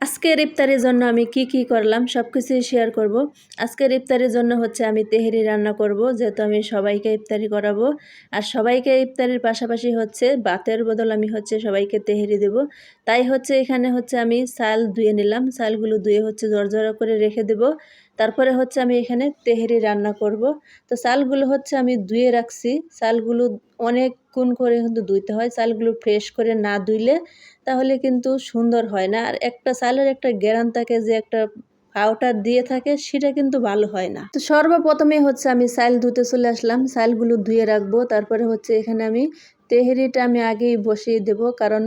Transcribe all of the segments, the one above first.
আজকের ইফতারের জন্য আমি কি কি করলাম সব কিছুই শেয়ার করব। আজকের ইফতারের জন্য হচ্ছে আমি তেহেরি রান্না করব, যেহেতু আমি সবাইকে ইফতারি করাবো। আর সবাইকে ইফতারির পাশাপাশি হচ্ছে বাতের বদল আমি হচ্ছে সবাইকে তেহেরি দেব। তাই হচ্ছে এখানে হচ্ছে আমি চাল ধুয়ে নিলাম, চালগুলো ধুয়ে হচ্ছে জর্জরা করে রেখে দেব। তারপরে হচ্ছে আমি এখানে তেহেরি রান্না করব। তো চালগুলো হচ্ছে আমি ধুয়ে রাখছি। চালগুলো অনেকক্ষণ করে কিন্তু ধুইতে হয়। চালগুলো ফ্রেশ করে না ধুইলে তাহলে কিন্তু সুন্দর হয় না। আর একটা চালের একটা গ্যারান থাকে যে একটা পাউডার দিয়ে থাকে, সেটা কিন্তু ভালো হয় না। তো সর্বপ্রথমে হচ্ছে আমি চাল ধুতে চলে আসলাম। চালগুলো ধুয়ে রাখব। তারপরে হচ্ছে এখানে আমি তেহেরিটা আমি আগেই বসিয়ে দেব। কারণ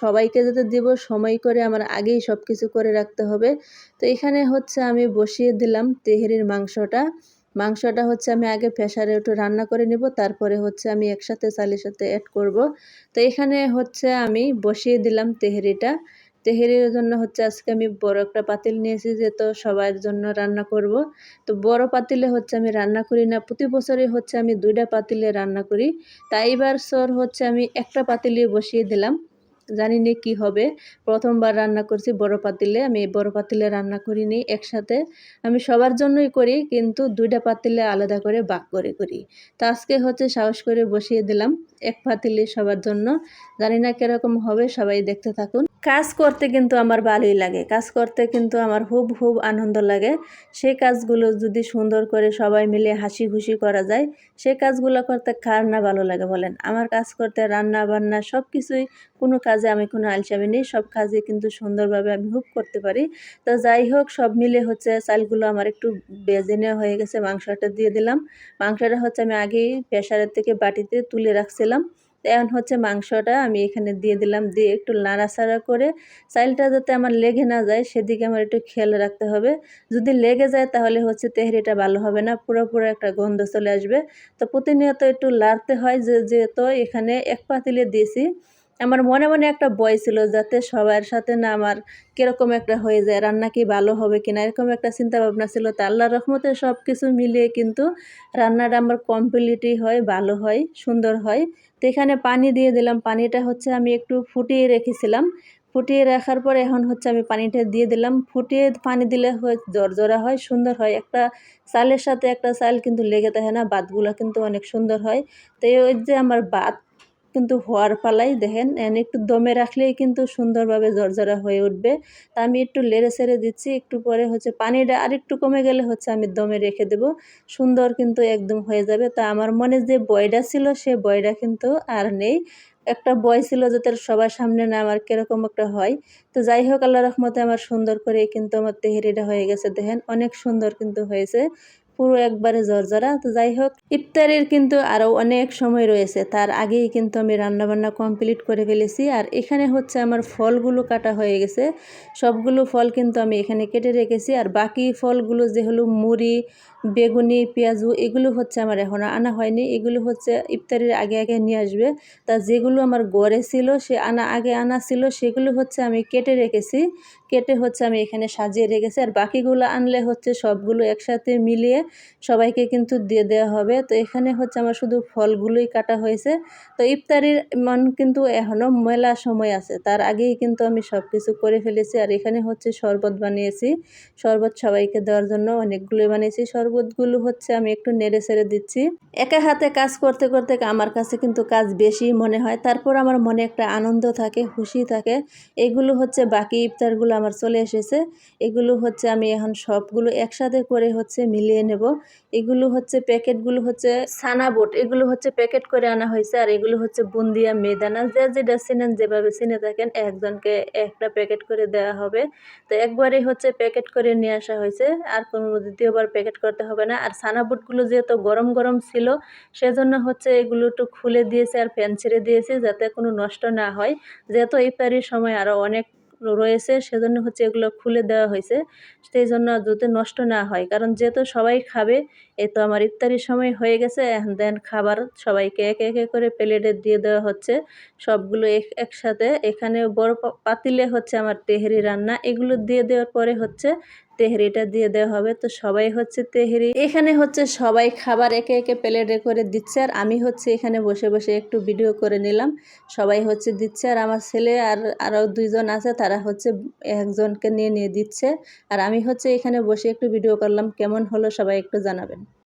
সবাইকে যাতে দেব, সময় করে আমার আগেই সব কিছু করে রাখতে হবে। তো এখানে হচ্ছে আমি বসিয়ে দিলাম তেহেরির মাংসটা। মাংসটা হচ্ছে আমি আগে প্রেশারে একটু রান্না করে নিব, তারপরে হচ্ছে আমি একসাথে চালের সাথে অ্যাড করব। তো এখানে হচ্ছে আমি বসিয়ে দিলাম তেহেরিটা। তেহেরির জন্য হচ্ছে আজকে আমি বড় একটা পাতিল নিয়েছি যে তো সবার জন্য রান্না করব। তো বড় পাতিলে হচ্ছে আমি রান্না করি না, প্রতি বছরই হচ্ছে আমি দুইটা পাতিলে রান্না করি। তাই এবার সর হচ্ছে আমি একটা পাতিলে বসিয়ে দিলাম। জানি না কী হবে। প্রথমবার রান্না করছি বড় পাতিলে, আমি বড় পাতিলে রান্না করিনি একসাথে। আমি সবার জন্যই করি, কিন্তু দুইটা পাতিলে আলাদা করে বাক করে করি। তা আজকে হচ্ছে সাহস করে বসিয়ে দিলাম, এক পাতিলে সবার জন্য। জানি না কীরকম হবে, সবাই দেখতে থাকুন। কাজ করতে কিন্তু আমার ভালোই লাগে, কাজ করতে কিন্তু আমার খুব খুব আনন্দ লাগে। সেই কাজগুলো যদি সুন্দর করে সবাই মিলে হাসি খুশি করা যায় সেই কাজগুলো করতে কার না ভালো লাগে বলেন? আমার কাজ করতে, রান্না বান্না সব কিছুই কোনো কাজে আমি, কোনো আলসামি নেই, সব কাজে কিন্তু সুন্দরভাবে আমি হুপ করতে পারি। তো যাই হোক, সব মিলে হচ্ছে চালগুলো আমার একটু বেজে নেওয়া হয়ে গেছে, মাংসটা দিয়ে দিলাম। মাংসটা হচ্ছে আমি আগেই প্রেশারের থেকে বাটিতে তুলে রাখছিলাম। এখন হচ্ছে মাংসটা আমি এখানে দিয়ে দিলাম। দিয়ে একটু নাড়াচাড়া করে চাইলটা যাতে আমার লেগে না যায়, সেদিকে আমার একটু খেয়াল রাখতে হবে। যদি লেগে যায় তাহলে হচ্ছে তেহরিটা ভালো হবে না, পুরোপুরো একটা গন্ধ চলে আসবে। তো প্রতিনিয়ত একটু লাড়তে হয় যে, যেহেতু এখানে এক পাতিলে দিয়েছি। আমার মনে মনে একটা বয় ছিল যাতে সবার সাথে না আমার কীরকম একটা হয়ে যায়, রান্না কি ভালো হবে কিনা, এরকম একটা চিন্তা ভাবনা ছিল। তা আল্লাহ রহমতে সব কিছু মিলিয়ে কিন্তু রান্নাটা আমার কমপ্লিটই হয়, ভালো হয়, সুন্দর হয়। তো এখানে পানি দিয়ে দিলাম। পানিটা হচ্ছে আমি একটু ফুটিয়ে রেখেছিলাম। ফুটিয়ে রাখার পরে এখন হচ্ছে আমি পানিটা দিয়ে দিলাম। ফুটিয়ে পানি দিলে হয় জরজরা হয়, সুন্দর হয়। একটা চালের সাথে একটা চাল কিন্তু লেগে থাকে না বাতগুলো কিন্তু অনেক সুন্দর হয়। তো ওই যে আমার বাত কিন্তু হওয়ার পালাই দেখেন। এনে একটু দমে রাখলেই কিন্তু সুন্দরভাবে জর্জরা হয়ে উঠবে। তা আমি একটু লেড়ে ছেড়ে দিচ্ছি। একটু পরে হচ্ছে পানিটা আর একটু কমে গেলে হচ্ছে আমি দমে রেখে দেব। সুন্দর কিন্তু একদম হয়ে যাবে। তা আমার মনে যে বয়টা ছিল, সে বয়টা কিন্তু আর নেই। একটা বয় ছিল যাতে সবার সামনে না আমার কীরকম একটা হয়। তো যাই হোক আল্লাহ রহমতে আমার সুন্দর করে কিন্তু আমার তেহেরিটা হয়ে গেছে। দেখেন, অনেক সুন্দর কিন্তু হয়েছে। পুরো একবারে জর্জরা তো যাই হোক ইফতারের কিন্তু আরও অনেক সময় রয়েছে। তার আগেই কিন্তু আমি রান্নাবান্না কমপ্লিট করে ফেলেছি। আর এখানে হচ্ছে আমার ফলগুলো কাটা হয়ে গেছে। সবগুলো ফল কিন্তু আমি এখানে কেটে রেখেছি। আর বাকি ফলগুলো যে হলো মুড়ি, বেগুনি, পেঁয়াজু, এগুলো হচ্ছে আমার এখনও আনা হয়নি। এগুলো হচ্ছে ইফতারির আগে আগে নিয়ে আসবে। তা যেগুলো আমার গড়ে ছিল, সে আনা আগে আনা ছিল, সেগুলো হচ্ছে আমি কেটে রেখেছি। কেটে হচ্ছে আমি এখানে সাজিয়ে রেখেছি। আর বাকিগুলো আনলে হচ্ছে সবগুলো একসাথে মিলিয়ে সবাইকে কিন্তু দিয়ে দেওয়া হবে। তো এখানে হচ্ছে আমার শুধু ফলগুলোই কাটা হয়েছে। তো ইফতারির মন কিন্তু এখনও মেলা সময় আছে। তার আগেই কিন্তু আমি সব কিছু করে ফেলেছি। আর এখানে হচ্ছে শরবত বানিয়েছি। শরবত সবাইকে দেওয়ার জন্য অনেকগুলোই বানিয়েছি। শরবতগুলো হচ্ছে আমি একটু নেড়ে ছেড়ে দিচ্ছি। একা হাতে কাজ করতে করতে আমার কাছে কিন্তু কাজ বেশি মনে হয়। তারপর আমার মনে একটা আনন্দ থাকে, খুশি থাকে। এগুলো হচ্ছে বাকি ইফতারগুলো আমার চলে এসেছে। এগুলো হচ্ছে আমি এখন সবগুলো একসাথে করে হচ্ছে মিলিয়ে নেব। এগুলো হচ্ছে প্যাকেটগুলো হচ্ছে সানা বোট। এগুলো হচ্ছে প্যাকেট করে আনা হয়েছে। আর এগুলো হচ্ছে বুন্দিয়া মেদানা। যে যেটা চিনেন, যেভাবে চিনে থাকেন, একজনকে একটা প্যাকেট করে দেওয়া হবে। তো একবারেই হচ্ছে প্যাকেট করে নিয়ে আসা হয়েছে। আর কোনো দ্বিতীয়বার প্যাকেট করতে হবে না। আর সানা বুটগুলো যেহেতু গরম গরম ছিল, সেজন্য হচ্ছে এগুলো একটু খুলে দিয়েছে আর ফ্যান ছেড়ে দিয়েছে যাতে কোনো নষ্ট না হয়। যেহেতু এই ইফতারির সময় আরও অনেক রয়েছে, সেজন্য হচ্ছে এগুলো খুলে দেওয়া হয়েছে। সেই জন্য যাতে নষ্ট না হয়, কারণ যেহেতু সবাই খাবে, এ তো আমার ইফতারির সময় হয়ে গেছে দেন খাবার সবাইকে একে একে করে প্লেটে দিয়ে দেওয়া হচ্ছে। সবগুলো এক, একসাথে এখানে বড় পাতিলে হচ্ছে আমার তেহেরি রান্না, এগুলো দিয়ে দেওয়ার পরে হচ্ছে তেহরিটা দিয়ে দেওয়া হবে। তো সবাই হচ্ছে তেহরি। এখানে হচ্ছে সবাই খাবার একে একে প্লেটে করে দিচ্ছে। আর আমি হচ্ছে এখানে বসে বসে একটু ভিডিও করে নিলাম। সবাই হচ্ছে দিচ্ছে। আর আমার ছেলে আর আরও দুইজন আছে, তারা হচ্ছে একজনকে নিয়ে নিয়ে দিচ্ছে। আর আমি হচ্ছে এখানে বসে একটু ভিডিও করলাম। কেমন হলো সবাই একটু জানাবেন।